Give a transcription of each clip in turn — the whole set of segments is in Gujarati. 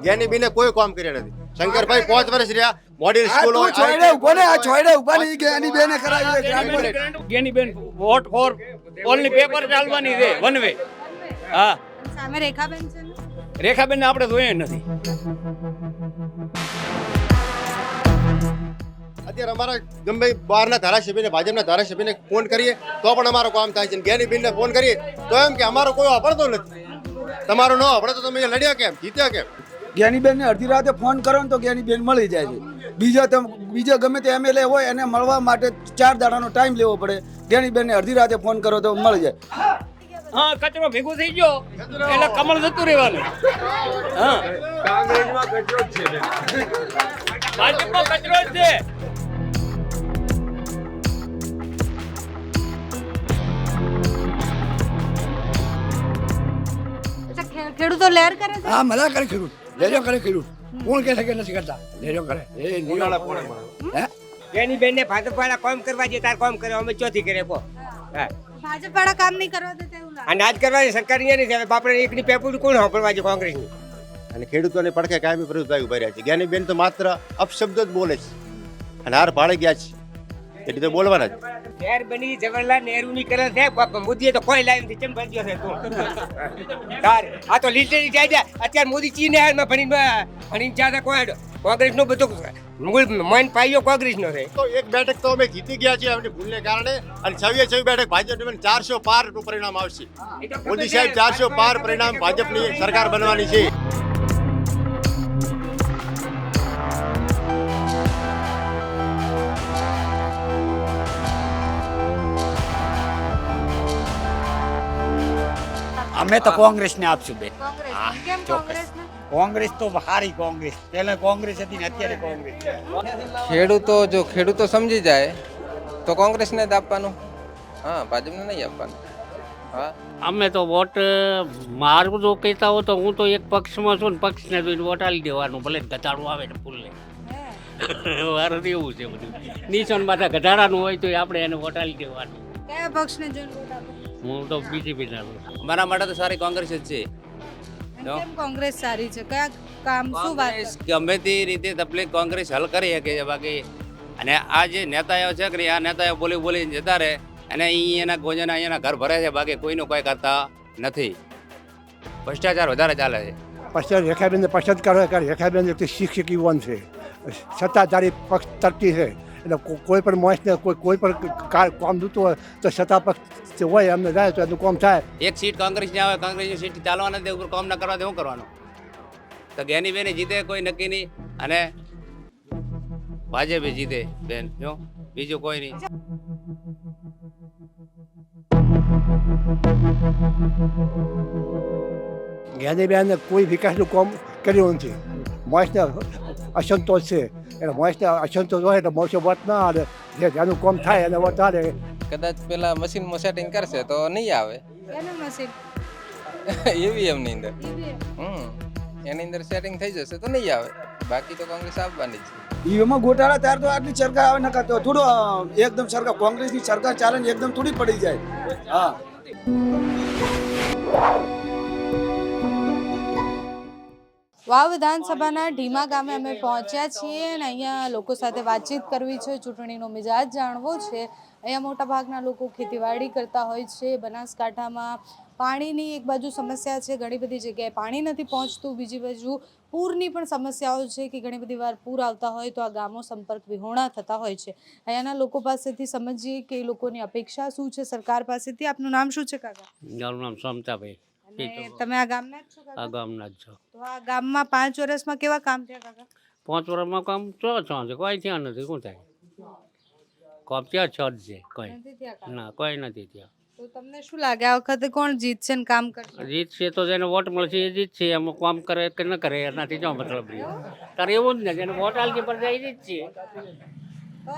જ્ઞાની બેને કોઈ કામ કર્યા નથી. શંકરભાઈ પાંચ વર્ષ રહ્યા મોડી સ્કૂલ ઊભો આ છોડે ઊભા નહીં કે એની બેને કરાવી. ગેની બેન. વોટ ફોર ઓનલી પેપર ચાલવાની છે વન વે. હા. સામે રેખાબેન છે રેખાબેન આપણે જોઈએ નથી. અત્યારે અમારા ગમે બહારના ધારાસભ્યને ભાજપના ધારાસભ્યને ફોન કરીએ તો પણ અમારો કામ થાય છે. જ્ઞાની બેનને ફોન કરીએ તો એમ કે અમારો કોઈ વાપરતો નથી. તમારો ન વાપરે તો તમે લડ્યા કેમ? જીત્યા કેમ? જ્ઞાનીબેનને અડધી રાતે ફોન કરો ને તો જ્ઞાનીબેન મળી જાય છે. બીજા તમે બીજા ગમે તે એમએલએ હોય એને મળવા માટે ચાર દાડાનો ટાઈમ લેવો પડે. જ્ઞાનીબેનને અડધી રાતે ફોન કરો તો મળી જાય. હા કચરો ભેગો થઈ ગયો. એટલે કમળ જતું રહેવાનું. હા. ભાજપમાં કચરો જ છે. અચ્છા ખે- ખેડૂતો લહેર કરે છે? હા મજા કરે ખેડૂત. લેજો કરે ખેડૂત કોણ કહે છે કે નથી કરતા? લેજો કરે એ હે? એની બેનને ભાજપ વાળા કામ કરવા જે તાર કામ કરે અમે ચોથી કરે કો હા. ભાજપ વાળા કામ નહીં કરવા દેતા એવું લાગે. અને આજ કરવાની સરકાર અહીંયા નથી હવે બાપડે એકની પેપર કોણ સાંભળવા છે કોંગ્રેસની? અને ખેડૂતોને પડખે કાયમી પ્રયુક્તભાઈ ઊભા રહ્યા છે. જ્ઞાની બેન તો માત્ર અપશબ્દ જ બોલે છે. અને હાર ભાડે ગયા છે. એટલે તો બોલવાના જ. નહેર બની જવાહરલાલ નહેરુ ની કરે છે મોદીએ તો કોઈ લાઈનથી ચમ ભરજો છે તું? તાર આ તો લીટરી જાય અત્યારે મોદી ચી નહેરમાં ભણીને ભણીને જ્યાં કોઈ કોંગ્રેસનું બધું મૂળ મન પાયો કોંગ્રેસ નો છે. તો એક બેઠક તો અમે જીતી ગયા છીએ એમની ભૂલને કારણે અને છવ્વીસ છવી બેઠક ભાજપ ચારસો પારનું પરિણામ આવશે. મોદી સાહેબ ચારસો પાર પરિણામ ભાજપની સરકાર બનવાની છે. અમે તો કોંગ્રેસને આપશું બે. કોંગ્રેસ. તો સારી કોંગ્રેસ. પહેલા કોંગ્રેસ હતી ને અત્યારે કોંગ્રેસ ખેડૂતો જો ખેડૂતો સમજી જાય તો કોંગ્રેસને જ આપવાનું. હા ભાજપને નહીં આપવાનું. હા. અમે તો વોટ મારું જો કહેતા હો તો હું તો એક પક્ષમાં છું ને પક્ષને જોઈને વોટ આલી દેવાનું. ભલે ઘટાડું આવે ને ફૂલ મારે એવું છે બધું. નિશાન માથા ઘટાડાનું હોય તો આપણે એને વોટ આલી દેવાનું. કયા પક્ષને જોઈને વોટ હું તો બીજેપી ચાલુ મારા માટે તો સારી કોંગ્રેસ જ છે. કેમ કોંગ્રેસ સારી છે? કયા કામ શું વાત ગમે તે રીતે તકલીફ કોંગ્રેસ હલ કરી શકે છે બાકી. અને આ જે નેતાઓ છે કે આ નેતાઓ બોલી બોલીને જતા રહે અને અહીં એના ગોજના અહીંયાના ઘર ભરે છે બાકી કોઈનું કોઈ કરતા નથી. ભ્રષ્ટાચાર વધારે ચાલે છે. પછી રેખાબેન પસંદ કરે કે રેખાબેન વ્યક્તિ શિક્ષક યુવાન છે. સત્તાધારી પક્ષ તરતી છે. એટલે કોઈ પણ માણસને કોઈ કોઈ પણ કા- કામ જોતું હોય તો સત્તા પક્ષ હોય અમને જાય તો એનું કામ થાય. એક સીટ કોંગ્રેસની આવે કોંગ્રેસની સીટ ચાલવાના દે ઉપર કામ ન કરવા દે શું કરવાનું? તો ગેની બેન જીતે કોઈ નક્કી નહીં. અને ભાજપે જીતે બેન જો બીજું કોઈ નહીં. જ્ઞાનીબેનને કોઈ વિકાસનું કામ કર્યું નથી. માણસને અસંતોષ છે. એટલે માણસને અસંતોષ હોય એટલે માણસો વોટ ના આવે જે જેનું કામ થાય એને વોટ આવે કદાચ પેલા મશીનમાં સેટિંગ કરશે તો નહીં આવે. કેનું મશીન? ઈવીએમની અંદર. હમ. એની અંદર સેટિંગ થઈ જશે તો નહીં આવે. બાકી તો કોંગ્રેસ આવવાની છે. ઈવીએમમાં ગોટાળા ત્યારે તો આટલી સરકાર આવે નકા તો થોડું એકદમ સરકાર કોંગ્રેસની સરકાર ચાલે ને એકદમ થોડી પડી જાય. હા. વાવ વિધાનસભાના ઢીમા ગામે અમે પહોંચ્યા છીએ અને અહીંયા લોકો સાથે વાતચીત કરવી છે ચૂંટણીનો મિજાજ જાણવો છે. અહીંયા મોટા ભાગના લોકો ખેતીવાડી કરતા હોય છે બનાસકાંઠામાં. પાણીની એક બાજુ સમસ્યા છે ઘણી બધી જગ્યાએ પાણી નથી પહોંચતું. બીજી બાજુ પૂરની પણ સમસ્યાઓ છે કે ઘણી બધી વાર પૂર આવતા હોય તો આ ગામો સંપર્ક વિહોણા થતા હોય છે. અહીંયાના લોકો પાસેથી સમજીએ કે એ લોકોની અપેક્ષા શું છે? સરકાર પાસેથી આપનું નામ શું છે કાકા? મારું નામ સમતાભાઈ. તમે આ ગામના જ છો આ ગામના જ છો. તો આ ગામમાં પાંચ વર્ષમાં કેવા કામ થયા કાકા? પાંચ વર્ષમાં કામ ચો છો છે કોઈ થયા નથી શું થાય? કામ ત્યાં છ જ છે કોઈ. ના કોઈ નથી ત્યાં. તો તમને શું લાગે આ વખતે કોણ જીતશે ને કામ કરશે? જીત છે તો જેને વોટ મળશે એ જીત છે એમાં કામ કરે કે ન કરે એનાથી જો મતલબ રહ્યો. તારે એવું જ ને જેને વોટ આલતી પર જાય એ જ છે.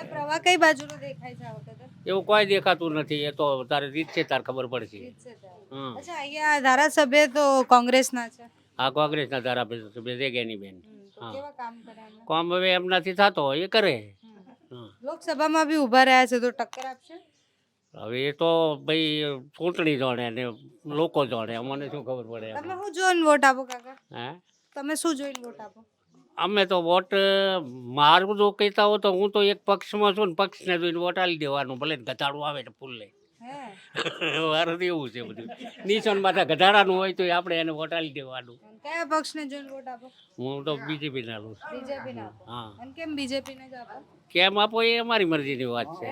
પ્રવાહ કઈ બાજુનો દેખાય છે આ વખતે એવું કોઈ દેખાતું નથી એ તો તારે રીત છે તારે ખબર પડશે. જીતશે અચ્છા અહીંયા ધારાસભ્ય તો કોંગ્રેસના છે. આ કોંગ્રેસના ધારાસભ્ય ગેની બેન હા. કેવા કામ કરે? કામ હવે એમનાથી થતો એ કરે. હા. લોકસભામાં બી ઊભા રહ્યા છે તો ટક્કર આપશે? હવે એ તો ભાઈ ચૂંટણી જાણે ને લોકો જાણે અમને શું ખબર પડે તમે શું જોઈને વોટ આપો કાકા? હે? તમે શું જોઈને વોટ આપો? અમે તો વોટ મારું જો કહેતા હો તો હું તો એક પક્ષમાં છું ને પક્ષને જોઈને વોટ આલી દેવાનું ભલે ગધાડું આવે ને ફૂલે લઈ મારું તો એવું છે બધું. નિશાન માથા ગધાડાનું હોય તો આપણે એને વોટ આલી દેવાનું. કયા પક્ષને જોઈને વોટ આપો? હું તો બીજેપી ના લઉં બીજેપી ના હા કેમ બીજેપી ને જ આપો? કેમ આપો એ અમારી મરજીની વાત છે.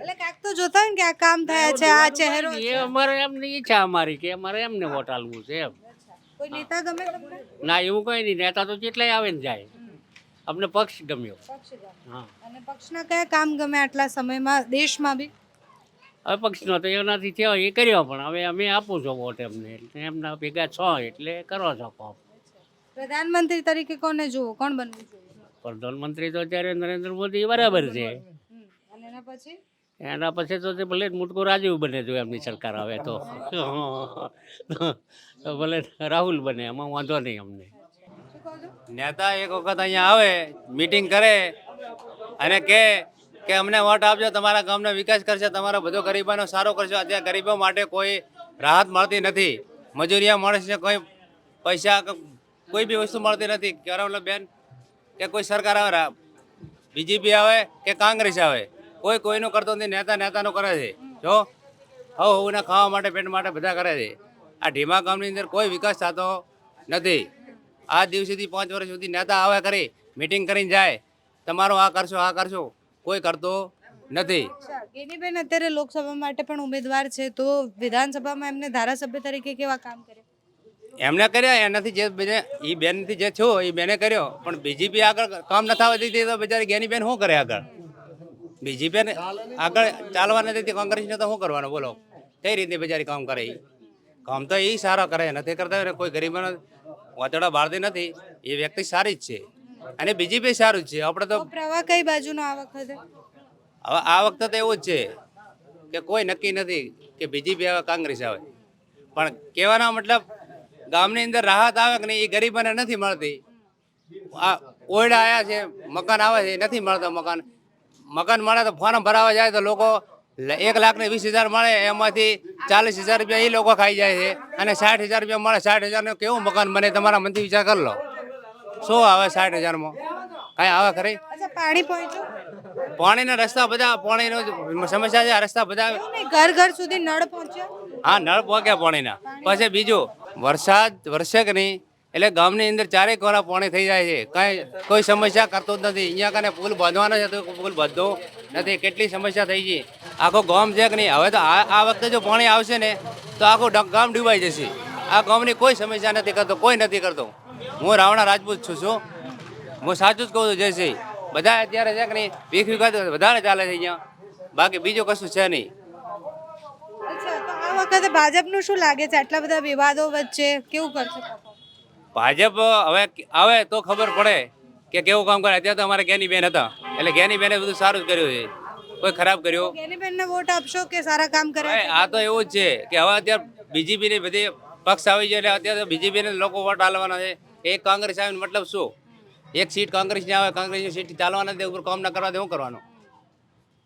એટલે કાક તો જોતા હોય ને કે આ કામ થયા છે આ ચહેરો એ અમારે એમની ઈચ્છા અમારી કે અમારે એમને વોટ આલવું છે એમ. કોઈ નેતા ગમે તમને? ના એવું કઈ નહીં. નેતા તો જેટલાય આવે ને જાય. અમને પક્ષ ગમ્યો. હા. અને પક્ષના કયા કામ ગમે આટલા સમયમાં દેશમાં બી? હવે પક્ષનો તો એનાથી થયો એ કર્યો પણ. હવે અમે આપું છો વોટ એમને. એટલે એમના ભેગા છો એટલે કરો છો કામ. પ્રધાનમંત્રી તરીકે કોને જુઓ? કોણ બનવું જોઈએ? પ્રધાનમંત્રી તો અત્યારે નરેન્દ્ર મોદી બરાબર છે. અને એના પછી? એના પછી તો તે ભલે મોટકો રાજીવ બને જો એમની સરકાર આવે તો. તો ભલે રાહુલ બને એમાં વાંધો નહીં અમને. નેતા એક વખત અહીંયા આવે મીટિંગ કરે અને કે કે અમને વોટ આપજો તમારા ગામનો વિકાસ કરશે તમારો બધો ગરીબોનો સારો કરશો. અત્યારે ગરીબો માટે કોઈ રાહત મળતી નથી. મજૂરિયા માણસને કોઈ પૈસા કોઈ બી વસ્તુ મળતી નથી. કેવરાવલો બેન કે કોઈ સરકાર આવે બીજેપી આવે કે કોંગ્રેસ આવે, કોઈ કોઈનું કરતો નથી, નેતા નેતાનું કરે છે. જો, હવ હવને ખાવા માટે, પેટ માટે બધા કરે છે. આ ઢીમા ગામની અંદર કોઈ વિકાસ થતો નથી. આ દિવસેથી પાંચ વર્ષ સુધી નેતા આવે કરી મીટિંગ કરીને જાય. તમારું આ કરશો આ કરશો, કોઈ કરતો નથી. ગેનીબેન અત્યારે લોકસભા માટે પણ ઉમેદવાર છે, તો વિધાનસભામાં એમને ધારાસભ્ય તરીકે કેવા કામ કરે? એમને કર્યા એનાથી જે બેને એ બેનથી જે થયો એ બેને કર્યો. પણ બીજીપી આગળ કામ ન થવા દીધી તો બિચારી ગેની બેન શું કરે આગળ? બીજેપી આગળ ચાલવા નથી દીધી કોંગ્રેસને તો શું કરવાનું? બોલો. કઈ રીતે બિચારી કામ કરે? કામ તો એ સારા કરે નથી કરતા કોઈ ગરીબોને વાતડા બાળતી નથી. એ વ્યક્તિ સારી જ છે. અને બીજીપી સારું જ છે. આપણે તો તો પ્રવાહ કઈ બાજુનો આ વખતે? હવે આ વખતે તો એવું જ છે કે કોઈ નક્કી નથી કે બીજીપી આવે કોંગ્રેસ આવે. પણ કહેવાનો મતલબ ગામની અંદર રાહત આવે કે નહીં એ ગરીબોને નથી મળતી. આ ઓયડા આવ્યા છે મકાન આવે છે એ નથી મળતો મકાન. મકાન મળે તો ફોર્મ ભરાવા જાય તો લોકો એક લાખ ને વીસ હજાર મળે એમાંથી ચાલીસ હજાર રૂપિયા એ લોકો ખાઈ જાય છે. અને સાઠ હજાર રૂપિયા મળે સાઠ હજારનું કેવું મકાન બને તમારા મનથી વિચાર કરી લો. શું આવે સાઠ હજારમાં? કાંઈ આવે ખરી? પાણી પહોંચ્યું પાણીના રસ્તા બધા પાણીનો સમસ્યા છે આ રસ્તા બધા ઘર ઘર સુધી નળ પહોંચ્યા? હા નળ પહોંચ્યા પાણીના. પછી બીજું વરસાદ વરસે કે નહીં, એટલે ગામની અંદર ચારેક કોરા પાણી થઈ જાય છે. કાંઈ, કોઈ સમસ્યા કરતો જ નથી. અહીંયા કને પુલ બાંધવાનો છે તો પુલ બાંધતો નથી. કેટલી સમસ્યા થઈ છે. આખો ગામ છે કે નહીં? હવે તો આ વખતે જો પાણી આવશે ને, તો આખું ગામ ડૂબાઈ જશે. આ ગામની કોઈ સમસ્યા નથી કરતો, કોઈ નથી કરતો. હું રાવણા રાજપૂત છું છું હું સાચું જ કહું છું જયસિંહ બધા અત્યારે છે કે નહીં વીસ વીઘા વધારે ચાલે છે અહીંયા. બાકી બીજું કશું છે નહીં. વખતે ભાજપનું શું લાગે છે? આટલા બધા વિવાદો વચ્ચે કેવું કરશે? ભાજપ હવે આવે તો ખબર પડે કે કેવું કામ કરે. અત્યારે તો અમારે ગેની બેન હતા. એટલે ગેની બેને બધું સારું જ કર્યું છે. કોઈ ખરાબ કર્યું. ગેનીબેનને વોટ આપશો કે સારા કામ કરે આ તો એવું જ છે કે હવે અત્યારે બીજેપી ની બધી પક્ષ આવી જાય એટલે અત્યારે તો બીજેપી ને લોકો વોટ આલવાના છે. એક કોંગ્રેસ આવે મતલબ શું? એક સીટ કોંગ્રેસની આવે કોંગ્રેસની સીટ ચાલવાના દે ઉપર કામ ના કરવા દે શું કરવાનું?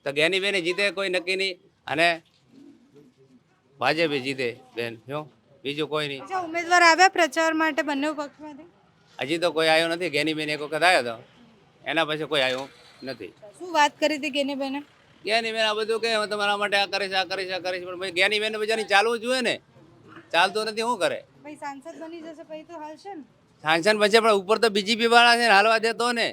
તો ગેની બેને જીતે કોઈ નક્કી નહીં. અને ભાજપે જીતે બેન જો બીજું કોઈ નહીં. અચ્છા ઉમેદવાર આવ્યા પ્રચાર માટે બંને પક્ષમાંથી? હજી તો કોઈ આવ્યો નથી. ગેની બેન એક વખત આવ્યો હતો એના પછી કોઈ આવ્યો નથી. શું વાત કરી હતી ગેનીબેને? ગેની બેન આ બધું કે હું તમારા માટે આ કરીશ આ કરીશ આ કરીશ પણ ભાઈ જ્ઞાની બેન બજારની ચાલવું જોઈએ ને. ચાલતું નથી શું કરે? ભાઈ સાંસદ બની જશે પછી તો હાલશે ને. સાંસદ પછી પણ ઉપર તો બીજેપી વાળા છે ને હાલવા દેતો ને.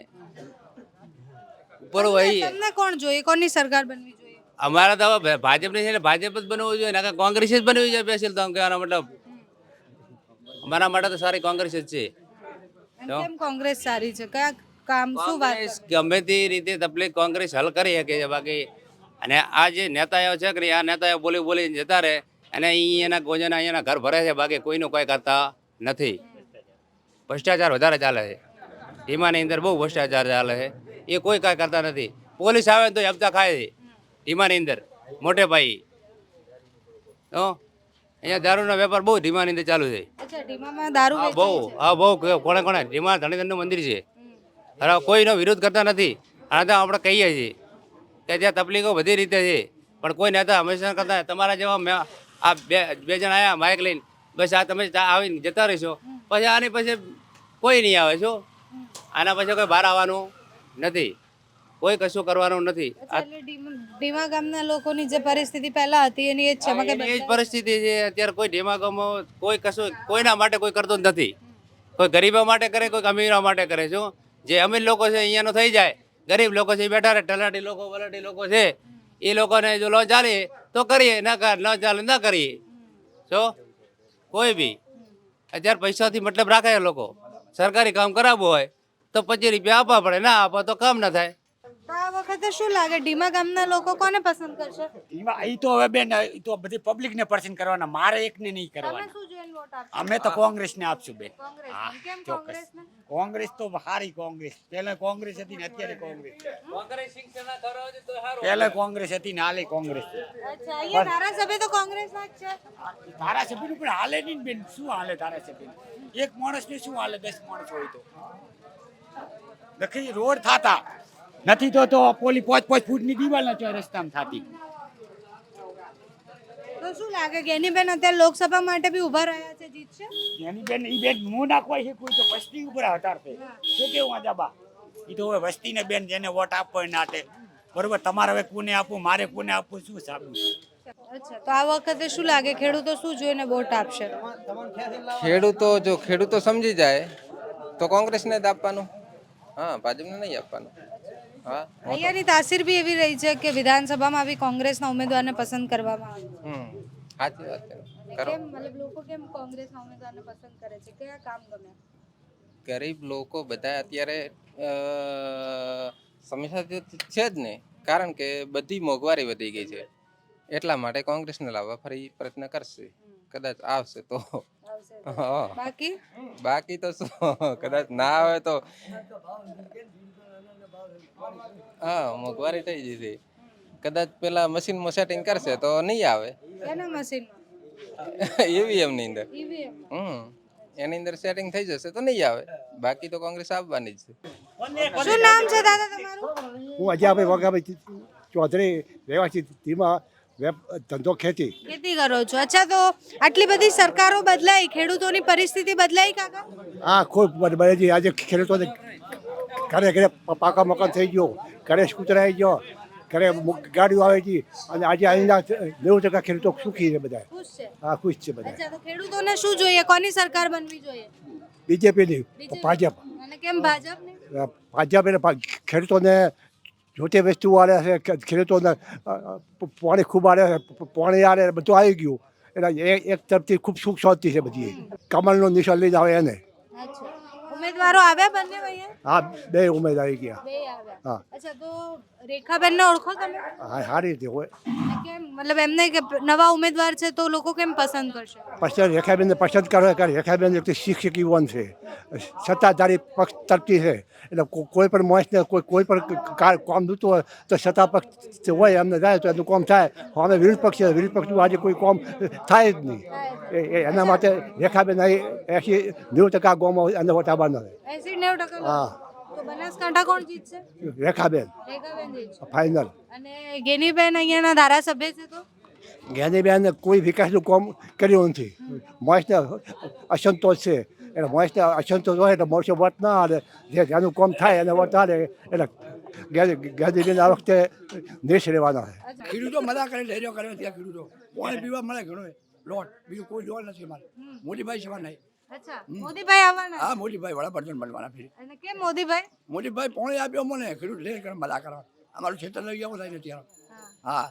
ઉપર વહી. તમને કોણ જોઈએ? કોની સરકાર બનવી જોઈએ? અમારા તો હવે ભાજપની છે ને ભાજપ જ બનવું જોઈએ ને કોંગ્રેસ જ બનવી જોઈએ બેસીલ તો આમ કહેવાનો મતલબ. અમારા માટે તો સારી કોંગ્રેસ જ છે. કેમ કોંગ્રેસ સારી છે? કયા કામ શું વાત ગમે તે રીતે તકલીફ કોંગ્રેસ હલ કરી શકે છે બાકી. અને આ જે નેતાઓ છે કે આ નેતાઓ બોલી બોલી જતા રહે અને અહીં એના ગોજાના અહીંયાના ઘર ભરે છે બાકી કોઈનું કોઈ કરતા નથી. ભ્રષ્ટાચાર વધારે ચાલે છે. એમાંની અંદર બહુ ભ્રષ્ટાચાર ચાલે છે. એ કોઈ કાંઈ કરતા નથી. પોલીસ આવે તો હપ્તા ખાય છે. ધીમાની અંદર મોટે ભાઈ. તો અહીંયા દારૂનો વેપાર બહુ ધીમાની અંદર ચાલુ છે. અચ્છા દારૂ હા બહુ છે. હા બહુ કોણે કોણે ધીમા ધણીધરનું મંદિર છે. અરે કોઈનો વિરોધ કરતા નથી. અને તો આપણે કહીએ છીએ કે ત્યાં તકલીફો બધી રીતે છે. પણ કોઈ નેતા હંમેશા કરતા તમારા જેવા મેં આ બે બે જણ આવ્યા માઇક લઈને બસ આ તમે આવીને જતા રહીશો. પછી આની પછી કોઈ નહીં આવે શું? આના પછી કોઈ બહાર આવવાનું નથી. કોઈ કશું કરવાનું નથી. ધીમા ગામના લોકોની જે પરિસ્થિતિ પહેલા હતી એની એ જ છે એમાં એ જ પરિસ્થિતિ છે. અત્યારે કોઈ ઢેમાગોમાં કોઈ કશું કોઈના માટે કોઈ કરતું જ નથી. કોઈ ગરીબો માટે કરે કોઈ અમીરો માટે કરે શું? જે અમીર લોકો છે અહીંયાનો થઈ જાય. ગરીબ લોકો છે બેઠા રહે. તલાટી લોકો વલાટી લોકો છે એ લોકોને જો લો ચાલે તો કરીએ. ના કર ન ચાલે ના કરીએ. શું કોઈ બી. અત્યારે પૈસાથી મતલબ રાખે લોકો. સરકારી કામ કરાવવું હોય તો પચીસ રૂપિયા આપવા પડે. ના આપો તો કામ ના થાય. તો આ વખતે શું લાગે? ડીમા ગામના લોકો કોને પસંદ કરશે? એમાં એ તો હવે બેન એ તો બધી પબ્લિકને પસંદ કરવાના મારે એકને નહીં તમે કરવાના. શું જોઈને વોટ આપશો? અમે તો કોંગ્રેસને આપશું બેન. કોંગ્રેસ હા, કેમ ચોક્કસ. કોંગ્રેસને? કોંગ્રેસ તો સારી કોંગ્રેસ. પહેલા કોંગ્રેસ હતી ને અત્યારે કોંગ્રેસ. પહેલા કોંગ્રેસ હતી ને હાલે કોંગ્રેસ. અચ્છા અહીંયા ધારાસભ્ય તો કોંગ્રેસના જ છે? ધારાસભ્યનું પણ હાલે નહીં ને બેન. શું હાલે ધારાસભ્ય એક માણસને શું હાલે? દસ માણસ હોય તો. નક્કી રોડ થાતા. નથી તો તો પોલી પાંચ પાંચ ફૂટની દિવાલ ના ચોય રસ્તામાં થતી. તો શું લાગે ગેનીબેન અત્યારે લોકસભા માટે બી ઊભા રહ્યા છે જીતશે એની બેન ઈ બેન મું નાખવા છે કોઈ તો વસ્તી ઉપર હટાડશે શું કેવું આજાબા ઈ તો હવે વસ્તીને બેન જેને વોટ આપવો હોય નાટે. બરોબર તમારે હવે કોને આપવું મારે કોને આપવું શું સાબું? અચ્છા તો આ વખતે શું લાગે ખેડૂતો શું જોઈને વોટ આપશે? ખેડૂતો જો ખેડૂતો સમજી જાય તો કોંગ્રેસને જ આપવાનું. હા ભાજપને નહીં આપવાનું. અહીંયાની તાસીર બી એવી રહી છે કે વિધાનસભામાં આવી કોંગ્રેસના ઉમેદવારને પસંદ કરવામાં આવે. હમ સાચી વાત છે. કરો કેમ મતલબ લોકો કેમ કોંગ્રેસના ઉમેદવારને પસંદ કરે છે? કયા કામ ગમે? ગરીબ લોકો બધા અત્યારે સમસ્યા છે જ ને કારણ કે બધી મોંઘવારી વધી ગઈ છે. એટલા માટે કોંગ્રેસને લાવવા ફરી પ્રયત્ન કરશે. કદાચ આવશે તો. હા. બાકી? બાકી તો શું? કદાચ ના આવે તો. હા મોંઘવારી થઈ જશે કદાચ પેલા મશીનમાં સેટિંગ કરશે તો નહીં આવે. કેના મશીન ઈવીએમની અંદર. ઈવીએમ હમ એની અંદર સેટિંગ થઈ જશે તો નહીં આવે. બાકી તો કોંગ્રેસ આવવાની જ છે. શું નામ છે દાદા તમારું? હું અજયભાઈ વગાભાઈ ચૌધરી રહેવાસી ધીમા વેપ ધંધો ખેતી. ખેતી કરો છો. અચ્છા તો આટલી બધી સરકારો બદલાઈ ખેડૂતોની પરિસ્થિતિ બદલાઈ કાકા? હા ખૂબ બદલાઈ આજે ખેડૂતોને ઘરે ઘરે પાકા મકાન થઈ ગયો. ઘરે સ્કૂટર આવી ગયો. ઘરે ગાડીઓ આવે છે. અને આજે અહીંના નેવું ટકા ખેડૂતો સુખી છે બધા હા ખુશ છે બધા ખેડૂતોને શું જોઈએ? કોની સરકાર બનવી જોઈએ? બીજેપીની? ભાજપ. કેમ ભાજપ ને ભાજપ એટલે ખેડૂતોને જોતે વસ્તુ આવે છે ખેડૂતોને પાણી ખૂબ આવે છે પાણી આવે બધું આવી ગયું. એટલે એક તરફથી ખૂબ સુખ શાંતિ છે બધી. કમળનો નિશાન લઈને આવે એને. અચ્છા. ઉમેદવારો આવ્યા બંને ભાઈ હા બે ઉમેદ આવી ગયા. બે આવ્યા. હા. અચ્છા તો રેખાબેનને ઓળખો તમે? હા સારી રીતે હોય. કેમ? મતલબ એમને કે નવા ઉમેદવાર છે તો લોકો કેમ પસંદ કરશે? રેખાબેન રેખાબેનને પસંદ કરે કારણ રેખાબેન એક શિક્ષક યુવાન છે. સત્તાધારી પક્ષ તરતી છે. એટલે કોઈ પણ માણસને કોઈ કોઈ પણ કામ જોતું હોય તો સત્તા પક્ષ હોય એમને જાય તો એનું કામ થાય. અમે વિરોધ પક્ષ છે વિરોધ પક્ષનું આજે કોઈ કામ થાય જ નહીં. એના માટે રેખાબેન એસી નેવું ટકા ગામમાં એને વટાવવાનો હા. તો બનાસકાંઠા કોણ જીતશે? રેખાબેન. રેખાબેન જીતશે. ફાઇનલ અને ગેનીબેન અહીંયાના ધારાસભ્ય છે તો? જ્ઞાનીબેન કોઈ વિકાસનું કામ કર્યું નથી. મોસને અસંતોષ છે. એટલે મોસને અસંતોષ હોય એટલે માણસો વોટ ના હાલે. જે જેનું કામ થાય એને વોટ હાલે. એટલે જ્ઞાનીબેન આ વખતે દેશ રહેવાના છે. ખેડૂતો મજા કરે ધૈર્ય કરે ત્યાં ખેડૂતો. પાણી પીવા મળે ઘણો લોટ બીજું કોઈ જોવા નથી મારે મોદીભાઈ સેવા નહીં. અચ્છા મોદીભાઈ આવવાના? હા મોદીભાઈ વડાપ્રધાન બનવાના ફરી અને કેમ મોદીભાઈ? મોદીભાઈ પોણે આપ્યો મને ખેડૂત લેર કરે મજા કરવા. અમારું ખેતર લઈ જવું થાય નથી હા.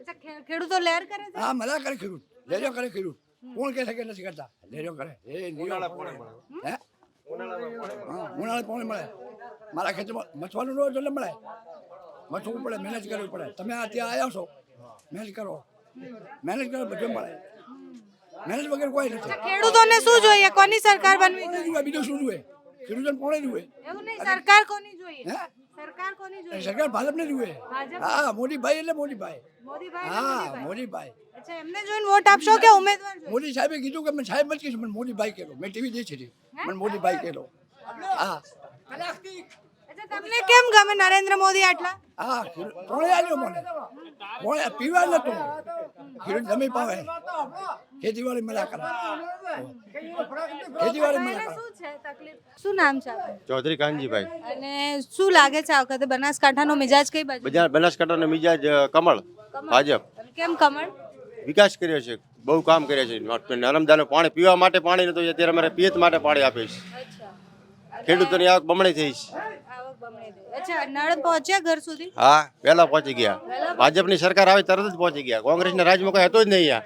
અચ્છા ખેડૂતો લહેર કરે છે? હા મજા કરે ખેડૂત. લેજો કરે ખેડૂત. કોણ કહે છે કે નથી કરતા? લેર્યો કરે. એ ઉનાળા પોણે હે? હા ઉનાળે પોણે મળે. મારા ખેતરમાં મચવાનું ન હોય મળે. મચવું પડે મહેનત કરવી પડે. તમે આ ત્યાં આવ્યા છો. મહેનત કરો. મહેનત કરો બધું મળે. મહેનત વગર કોઈ નથી. ખેડૂતોને શું જોઈએ? કોની સરકાર બનવી જોઈએ? બીજું શું જોઈએ? ખેડૂતોને પોણે જોઈએ? એવું નહીં સરકાર કોની જોઈએ? સરકાર કોની જોઈએ? સરકાર ભાજપને જુએ હા મોદીભાઈ એટલે મોદીભાઈ. હા મોદીભાઈ. અચ્છા એમને જોઈને વોટ આપશો કે ઉમેદવાર જોઈએ મોદી સાહેબે કીધું કે મેં સાહેબ જ કીધું મને મોદીભાઈ કહેલો. મેં ટીવી દેખી હતી. મને મોદીભાઈ કહેલો. હા. તમને કેમ ગમે નરેન્દ્ર મોદી આટલા? હા કોણે મને. કોણે પીવા નતું. ખેડૂત જમી પાવે. ખેતીવાડી મળ્યા કરે. ખેતીવાડી મળ્યા કરે. શું છે તકલીફ? શું નામ છે આપનું? ચૌધરી કાનજીભાઈ. અને શું લાગે છે આ વખતે બનાસકાંઠાનો મિજાજ કઈ બાજુ? બજાર બનાસકાંઠાનો મિજાજ કમળ. ભાજપ. કેમ કમળ? વિકાસ કર્યો છે. બહુ કામ કર્યા છે. નર્મદાનું પાણી પીવા માટે પાણી નતું. અત્યારે અમારે પિયત માટે પાણી આપે છે. ખેડૂતોની આવક બમણી થઈ છે. આવક બમણી થઈ. અચ્છા નળ પહોંચ્યા ઘર સુધી? હા વહેલા પહોંચી ગયા. ભાજપની સરકાર આવી તરત જ પહોંચી ગયા. કોંગ્રેસના રાજમાં કોઈ હતો જ નહીં અહીંયા.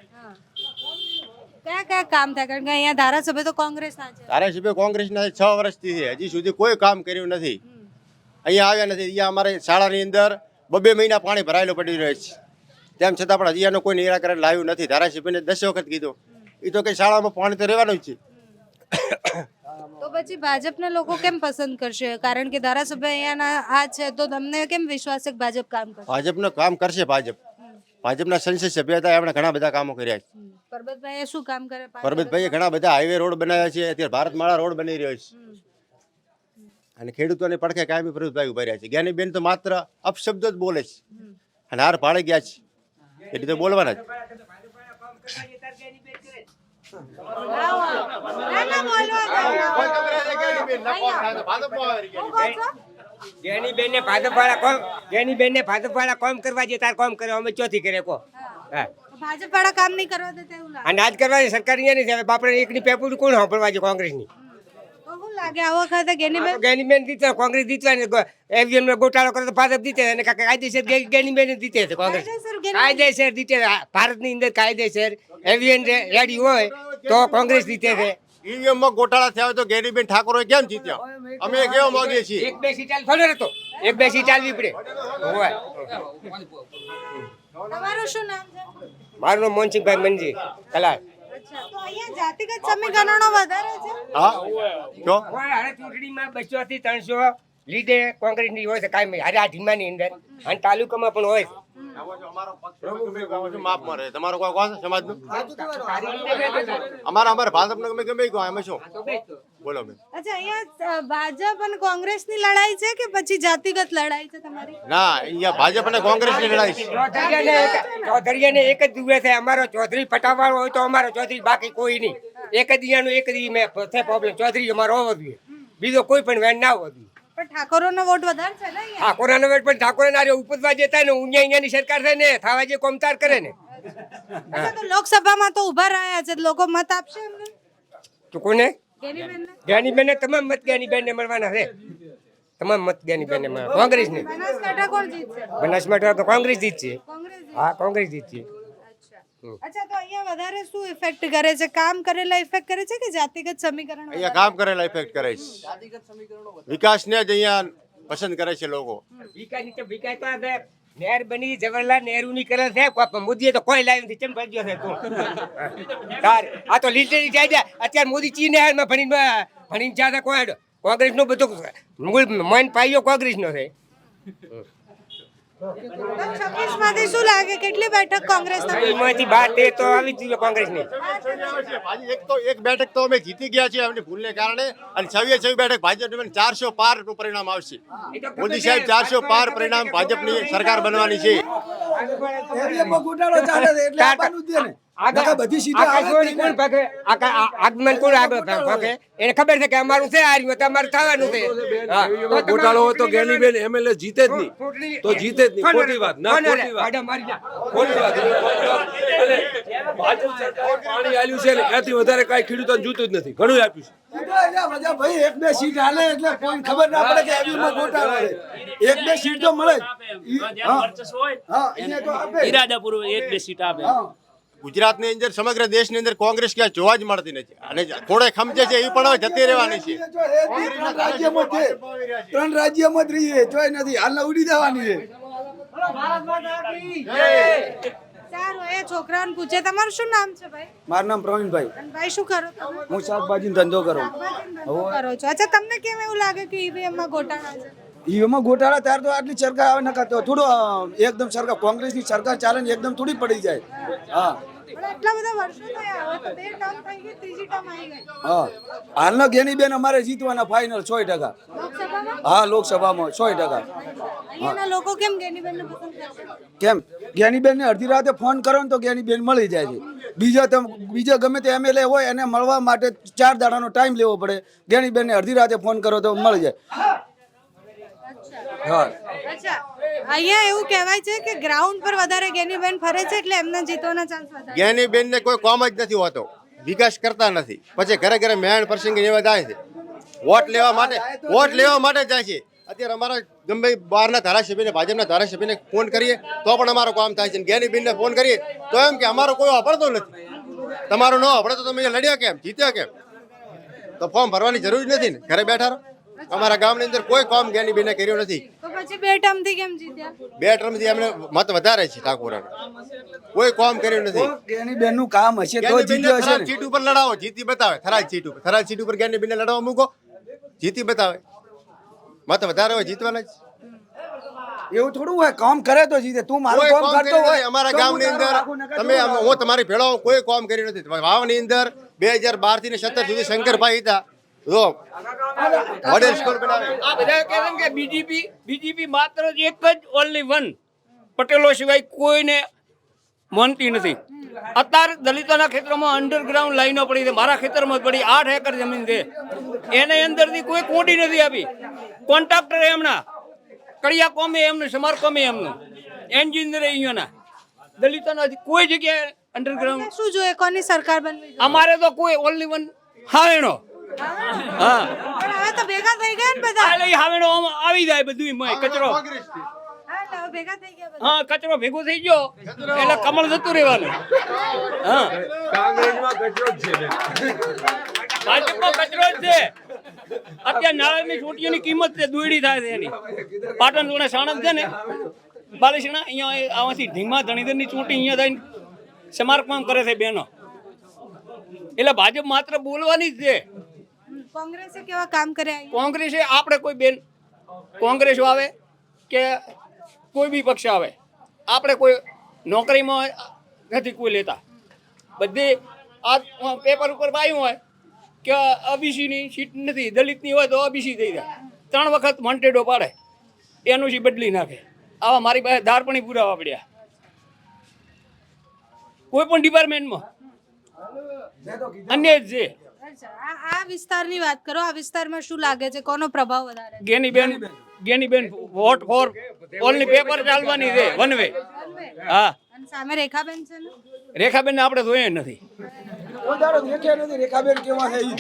કયા કયા કામ થાય? કારણ કે અહીંયા ધારાસભ્ય તો કોંગ્રેસના છે. ધારાસભ્ય કોંગ્રેસના છ વર્ષથી છે. હજી સુધી કોઈ કામ કર્યું નથી. અહીંયા આવ્યા નથી. અહીંયા અમારે શાળાની અંદર બબે મહિના પાણી ભરાયેલું પડી રહ્યું છે. તેમ છતાં પણ હજી એનું કોઈ નિરાકરણ લાવ્યું નથી. ધારાસભ્યને દસ વખત કીધું. એ તો કઈ શાળામાં પાણી તો રહેવાનું જ છે. તો પછી ભાજપના લોકો કેમ પસંદ કરશે? કારણ કે ધારાસભ્ય અહીંયાના આ છે તો તમને કેમ વિશ્વાસ છે કે ભાજપ કામ કરશે? ભાજપનું કામ કરશે ભાજપ. ભાજપના સંસદ સભ્ય હતા એમણે ઘણા બધા કામો કર્યા છે. પરબતભાઈએ શું કામ કરે પરબતભાઈએ ઘણા બધા હાઈવે રોડ બનાવ્યા છે અત્યારે ભારતમાળા રોડ બની રહ્યો છે. અને ખેડૂતોને પડખે કાયમી પ્રભુભાઈ ઊભા રહ્યા છે. જ્ઞાનીબેન તો માત્ર અપશબ્દ જ બોલે છે. અને હાર પાડી ગયા છે. એટલે તો બોલવાના જ ના, ના, બોલવા દો. શું કહો છો? જેની બેનને ભાજપ વાળા કોમ જેની બેનને ભાજપ વાળા કોમ કરવા જે તાર કોમ કરે અમે ચોથી કરે કો. હા. ભાજપ કામ નહીં કરવા દેતા એવું લાગે. અને આજ કરવાની સરકાર અહીંયા નથી હવે બાપડે એકની કોણ સાંભળવા છે કોંગ્રેસની? શું લાગે? આ વખતે ગેનીબેન ગેનીબેન જીતે કોંગ્રેસ જીતવાની એવીએમ ગોટાળો કરે તો ભાજપ જીતે અને કાયદેસર ગેનીબેન જીતે છે કોંગ્રેસ. કાયદેસર જીતે ભારતની અંદર કાયદેસર એવીએમ રેડી હોય તો કોંગ્રેસ જીતે છે. ઈવીએમમાં ગોટાળા થયા હોય તો ગેરીબેન ઠાકોર કેમ જીત્યા? અમે કેવા માંગીએ છીએ? એક બે સીટ થોડો હતો. એક બે સીટ ચાલવી પડે. હોય. તમારું શું નામ છે? મારું નામ મોહનસિંહભાઈ મનજી અચ્છા તો અહીંયા જાતિગત સમીકરણો વધારે છે? હા. કયો? ચૂંટણીમાં બસો થી ત્રણસો લીડે કોંગ્રેસની હોય છે કાંઈ હારે આ ધીમાની અંદર. અને તાલુકામાં પણ હોય. છે તમારો કોઈ કોણ છે સમાજનું? અમારા અમારે ભાજપનો ગમે ગમે કહો એમાં શું? બોલો બેન. અચ્છા અહીંયા અ, ભાજપ અને કોંગ્રેસની લડાઈ છે કે પછી જાતિગત લડાઈ છે તમારી? ના અહીંયા ભાજપ અને કોંગ્રેસની લડાઈ છે. ચૌધરીયાને એક- જ જુએ છે. અમારો ચૌધરી પટાવવાનો હોય તો અમારો ચૌધરી બાકી કોઈ નહીં. એક જ દિયાનું એક દી મેં પ્રોબ્લેમ ચૌધરી અમારો હોવો જોઈએ. બીજો કોઈ પણ વેન ના હોવો જોઈએ. પણ ઠાકોરોનો વોટ વધારે છે ને ઠાકોરાનો વેટ પણ ઠાકોર ના ઉપજવા જતા ને ઉંજા અહીંયાની સરકાર છે ને થાવા જે કોમતાર કરે ને. તો લોકસભામાં તો ઊભા રહ્યા છે લોકો મત આપશે એમને? તો કોને? જ્ઞાની બેન તમામ મત જ્ઞાનીબેનને મળવાના છે. તમામ મત જ્ઞાનીબેનને મળવા કોંગ્રેસને. બનાસકાંઠા કોણ જીતશે? બનાસકાંઠા તો કોંગ્રેસ કોંગ્રેસ જીતશે. હા કોંગ્રેસ જીતશે. અચ્છા તો અહીંયા વધારે શું ઇફેક્ટ કરે છે? કામ કરેલા ઇફેક્ટ કરે છે કે જાતિગત સમીકરણ અહીંયા કામ કરેલા ઇફેક્ટ કરે છે. વિકાસને જ અહીંયા પસંદ કરે છે લોકો. વિકાસ વિકાસ તો આ નહેર બની જવાહરલાલ નહેરુ ની કરે છે. કોઈ મોદીએ તો કોઈ લાવ્યું નથી ચમ ભરજો છે તું? તાર આ તો લીટરી જાય છે અત્યારે મોદી ચી નહેરમાં ભણીને ભણીને જ્યાં કોઈ કોંગ્રેસનું બધું મૂળ મન પાયો કોંગ્રેસ નો છે છવ્વીસમાંથી શું લાગે? કેટલી બેઠક કોંગ્રેસ એમાંથી બાર તેર તો આવી જ જોઈએ કોંગ્રેસની એક તો એક બેઠક તો અમે જીતી ગયા છીએ એમની ભૂલને કારણે અને છવ્વીસ છવ્વી બેઠક ભાજપ ચારસો પારનું પરિણામ આવશે. મોદી સાહેબ ચારસો પાર પરિણામ ભાજપની સરકાર બનવાની છે. બધી સીટો આવે જ નહીં ને. કોણ ભાગે? આગમન કોણ આગળ ભાગે? એને ખબર છે કે અમારું છે આ રહ્યું અમારું થવાનું છે. ગોટાળો હોય તો એમએલએ જીતે જ નહીં. તો જીતે જ નહીં. ખોટી વાત ના ખોટી વાત. આડા મારી જા. ખોટી વાત અને ભાજપ સરકારે પાણી આલ્યું છે એનાથી વધારે કાંઈ ખેડૂતોને જોતું જ નથી. ઘણું આપ્યું છે. સીધો અહીંયા બધા ભાઈ એક બે સીટ હાલે એટલે કોઈ ખબર ના પડે કે એવીમાં ગોટાળો એક બે સીટ તો મળે. જ. હા. ઈરાદાપૂર્વક એક બે સીટ આપે. ગુજરાતની અંદર સમગ્ર દેશની અંદર કોંગ્રેસ ક્યાં જોવા જ મળતી નથી. અને થોડે ખમજે છે એ પણ હવે જતી રહેવાની છે. ત્રણ રાજ્યમાં છે. ત્રણ રાજ્યમાં જ રહીએ જોઈ નથી. હાલ ઉડી જવાની છે. સારું. એ છોકરાઓને પૂછે. તમારું શું નામ છે ભાઈ? મારું નામ પ્રવીણભાઈ. ભાઈ શું કરો તમે? હું શાકભાજીનો ધંધો કરું. કરો છો. અચ્છા તમને કેમ એવું લાગે કે ઈવીએમમાં ગોટાળા છે? એમાં ગોટાળા ત્યારે તો આટલી સરકાર આવે ન કરતો થોડો એકદમ સરકાર કોંગ્રેસની સરકાર ચાલે ને એકદમ થોડી પડી જાય. હા. હા. હાલના ગેનીબેન અમારે જીતવાના ફાઇનલ સો ટકા. હા લોકસભામાં સો ટકા. કેમ કરશે જ્ઞાનીબેનને અડધી રાતે ફોન કરો ને તો જ્ઞાનીબેન મળી જાય છે. બીજા તમે બીજા ગમે તે એમએલએ હોય એને મળવા માટે ચાર દાડાનો ટાઈમ લેવો પડે. જ્ઞાનીબેનને અડધી રાતે ફોન કરો તો મળી જાય. હા. અહીંયા એવું કહેવાય છે કે ગ્રાઉન્ડ પર વધારે ગેનીબેન ફરે છે એટલે એમને જીતવાના ચાન્સ વધારે જ્ઞાની બેનને કોઈ કોમ જ નથી હોતો. વિકાસ કરતા નથી. પછી ઘરે ઘરે મેણ પ્રસંગ એવા જાય છે. વોટ લેવા માટે વોટ લેવા માટે જાય છે. અત્યારે અમારા ગમે બહારના ધારાસભ્યને, ભાજપના ધારાસભ્યને ફોન કરીએ, તો પણ અમારો કામ થાય છે. જ્ઞાની બેનને ફોન કરીએ, તો એમ કે અમારો કોઈ વાપરતો નથી. તમારો ન વાપરે તમે લડ્યા કેમ? જીત્યા કેમ? તો ફોર્મ ભરવાની જરૂર જ નથી ને. ઘરે બેઠા રહો. અમારા ગામની અંદર કોઈ કામ જ્ઞાની બેને કર્યો નથી. તો પછી બે ટર્મથી કેમ જીત્યા? બે ટર્મથી અમને મત વધારે છે ઠાકોરાને કોઈ કામ કર્યું નથી. જ્ઞાનીબેનનું કામ હશે તો જીત્યો હશે સીટ ઉપર લડાવો જીતી બતાવે થરાદ સીટ ઉપર. થરાદ સીટ ઉપર જ્ઞાનીબેનને લડાવવા મૂકો જીતી બતાવે. મત વધારે હોય જીતવાના જ. એવું થોડું હોય કામ કરે તો જીતે. તું મારું કામ કરતો હોય અમારા ગામની ગામની અંદર તમે હું તમારી ભેળો કોઈ કામ કર્યું નથી. વાવની અંદર બે હજાર બારથી ને સત્તર સુધી શંકરભાઈ હતા. જો. મોડેલ સ્કૂલ બનાવે. આ બધા કહે છે કે બીજેપી બીજેપી માત્ર જ એક જ ઓનલી વન પટેલો સિવાય કોઈને માનતી નથી. અત્યારે દલિતોના ક્ષેત્રમાં અંડરગ્રાઉન્ડ લાઈનો પડી છે. મારા ખેતરમાં જ પડી. આઠ એકર જમીન છે. એને અંદરથી કોઈ કોડી નથી આપી. કોન્ટ્રાક્ટરે એમના. કડિયા કોમે એમનું સમાર કોમે એમનું. એન્જિનિયર અહીંયાના. દલિતોના કોઈ જગ્યાએ અંડરગ્રાઉન્ડ શું જોઈએ? કોની સરકાર બનવી અમારે તો કોઈ ઓનલી વન હાવેણો હા. હવે તો ભેગા થઈ ગયા ને બધા. આ લઈ આમ આવી જાય બધું કચરો. હા, એટલે હવે ભેગા થઈ ગયા બધા. હા કચરો ભેગો થઈ ગયો. એટલે કમળ જતું રહેવાનું. હા. કાંગ્રેસમાં કચરો જ છે ને કચરો જ છે. અત્યારે નાળાની ચોટીઓની કિંમત છે દોડી થાય છે એની. પાટણ જોડે સાણંદ છે ને બાલેશણા અહીંયા આમાંથી ધીમા ધણીધરની ચૂંટણી અહીંયા થઈને સમારકામ કરે છે બેનો. એટલે ભાજપ માત્ર બોલવાની જ છે. કોંગ્રેસે કેવા કામ કર્યા? કોંગ્રેસે આપણે કોઈ બેન કોંગ્રેસ આવે કે કોઈ બી પક્ષ આવે આપણે કોઈ નોકરીમાં નથી કોઈ લેતા. બધી આ પેપર ઉપર પાયું હોય કે અબીસીની સીટ નથી દલિતની હોય તો અબીસી થઈ જાય. ત્રણ વખત વોન્ટેડો પાડે એનું સી બદલી નાખે. આવા મારી પાસે ધારપણી પુરાવા પડ્યા. કોઈ પણ ડિપાર્ટમેન્ટમાં અન્ય જ આ આ વિસ્તારની વાત કરો આ વિસ્તારમાં શું લાગે છે? કોનો પ્રભાવ વધારે બેન Geniben Geniben vote for only paper ચાલવાની છે વન વે હા. અને સામે રેખાબેન છે ને? રેખાબેન આપણે જોઈએ નથી. નથી રેખાબેન કેવા છે? ઈ.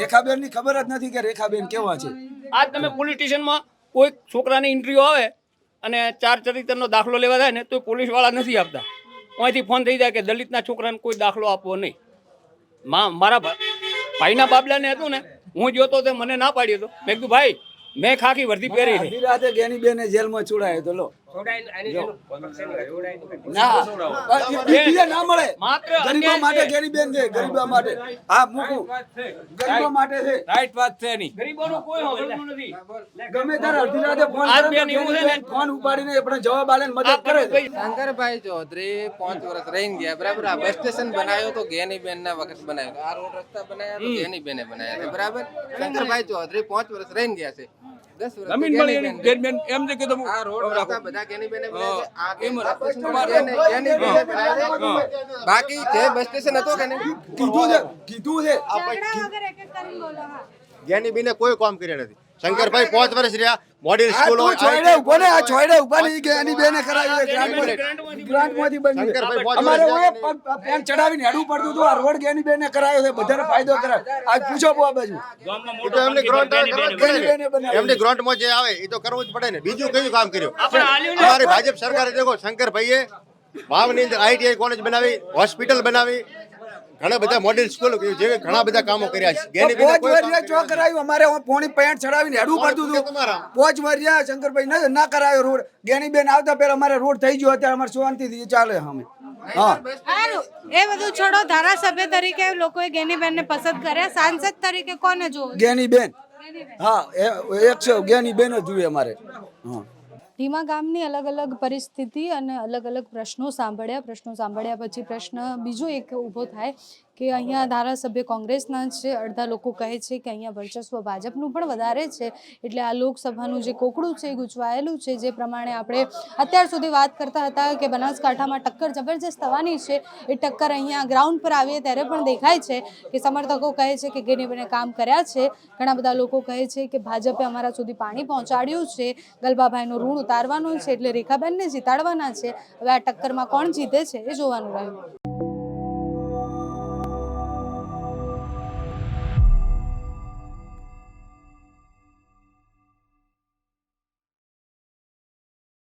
રેખાબેનની ખબર જ નથી કે રેખાબેન કેવા છે. આજ તમે પોલીસ સ્ટેશનમાં કોઈ છોકરાની ઇન્ટરવ્યુ આવે અને ચાર ચરિત્રનો દાખલો લેવા જાય ને તો પોલીસવાળા નથી આપતા. અહીંથી ફોન થઈ જાય કે દલિતના છોકરાને કોઈ દાખલો આપવો નહીં. મા મારા ભાઈના બાબલાને હતું ને, હું જોતો તે મને ના પાડ્યો હતો મેં કીધું, ભાઈ, મેં ખાખી વર્ધી પહેરી રાતે ગેની બેને જેલમાં છોડાયો તો લો. ના. ના મળે. ગરીબો માટે ગરીબેન છે ગરીબો માટે. આ મૂકું. ગરીબો માટે છે. રાઈટ. વાત છે એની. ગરીબોનું કોઈ હોવાનું નથી. ગમે ત્યારે અડધી રાતે ફોન આજ કરો તો બેન એવું છે ને- જ્ઞાનીબેન ફોન ઉપાડીને આપણે જવાબ આલે મદદ કરે. શંકરભાઈ ચૌધરી પાંચ વર્ષ રહીને ગયા બરાબર? આ બસ સ્ટેશન બનાવ્યો તો ગેનીબેન ના વખત બનાવ્યો. આ રોડ રસ્તા બનાવ્યા તો ગેનીબેને બનાવ્યા છે બરાબર? શંકરભાઈ ચૌધરી પાંચ વર્ષ રહીને ગયા છે. જમીન મળી એની એમ આ રોડ બધા આ. બાકી જે બસ સ્ટેશન હતો કે કીધું છે કીધું છે. ઝઘડા વગર એક એક કરીને બોલો હા. જ્ઞાનીબેને કોઈ કામ કર્યા નથી. શંકરભાઈ પાંચ વર્ષ રહ્યા. મોડેલ સ્કૂલ છોડે ઊભો ને આ છોડે ઊભા ને કે એની બેને કરાવી ગ્રાન્ટમાંથી બની શંકરભાઈ પાંચ અમારે પ- પેન ચડાવીને હેડું પડતું હતું આ રોડ ગેની બેને કરાયો છે બધાને ફાયદો કરાય. આજ પૂછો બો આ બાજુ. એ તો એમને ગ્રાન્ટ કરવા જ. એમની આવે એ તો કરવું જ પડે ને. બીજું કયું કામ કર્યું? અમારી ભાજપ સરકારે દેખો શંકરભાઈએ વાવની અંદર આઈટીઆઈ કોલેજ બનાવી હોસ્પિટલ બનાવી ઘણા બધા મોડેલ સ્કૂલ જે ઘણા બધા કામો કર્યા છે. પોચ કોઈ કામ ચો કરાયું અમારે પોણી પેન્ટ ચડાવીને હેડું પડતું હતું. પોચ વર્ષ શંકરભાઈ ના ના કરાયો રોડ. ગેની બેન આવતા પહેલા અમારે રોડ થઈ ગયો અત્યારે અમારે શાંતિથી ચાલે અમે. એ બધું છોડો ધારાસભ્ય તરીકે લોકોએ ગેનીબેનને પસંદ કર્યા. સાંસદ તરીકે કોને જોવું? ગેની બેન હા એ- છે ગેની બેન જ જોઈએ અમારે. હા. ધીમા ગામની અલગ અલગ પરિસ્થિતિ અને અલગ અલગ પ્રશ્નો સાંભળ્યા. પ્રશ્નો સાંભળ્યા પછી પ્રશ્ન બીજો એક ઊભો થાય કે અહીંયા ધારાસભ્ય કોંગ્રેસના છે, અડધા લોકો કહે છે કે અહીંયા વર્ચસ્વ ભાજપનું પણ વધારે છે. એટલે આ લોકસભાનું જે કોકડું છે, એ ગૂંચવાયેલું છે. જે પ્રમાણે આપણે અત્યાર સુધી વાત કરતા હતા કે બનાસકાંઠામાં ટક્કર જબરજસ્ત થવાની છે. એ ટક્કર અહીંયા ગ્રાઉન્ડ પર આવીએ ત્યારે પણ દેખાય છે કે સમર્થકો કહે છે કે ગેનીબેને કામ કર્યા છે. ઘણા બધા લોકો કહે છે કે ભાજપે અમારા સુધી પાણી પહોંચાડ્યું છે. ગલબાભાઈનું ઋણ ઉતારવાનું છે, એટલે રેખાબેનને જીતાડવાના છે. હવે આ ટક્કરમાં કોણ જીતે છે, એ જોવાનું રહ્યું.